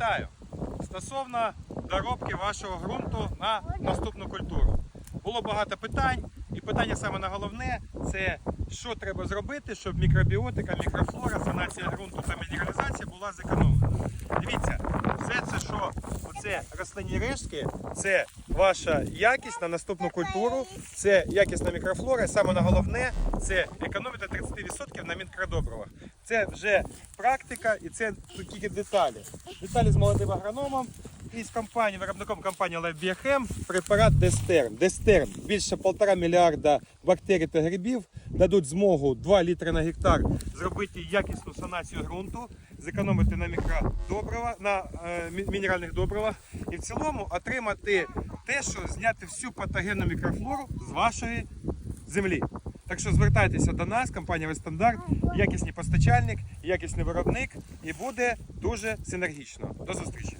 Вітаю! Стосовно доробки вашого ґрунту на наступну культуру. Було багато питань, і питання саме на головне це що треба зробити, щоб мікробіотика, мікрофлора, санація ґрунту та мінералізація була зекономлена. Це, рослинні рештки, це ваша якість на наступну культуру, це якісна мікрофлора. І саме головне це економити 30% на мікродобривах. Це вже практика і це тільки деталі. Деталі з молодим агрономом і з компанією, виробником компанії LifeBioChem препарат Дестерн. Дестерн більше 1,5 мільярда бактерій та грибів дадуть змогу 2 літри на гектар зробити якісну санацію ґрунту, зекономити на мікродобрива, на е, мінеральних добривах і в цілому отримати те, що зняти всю патогенну мікрофлору з вашої землі. Так що звертайтеся до нас, компанія Вестандарт, якісний постачальник, якісний виробник, і буде дуже синергічно. До зустрічі!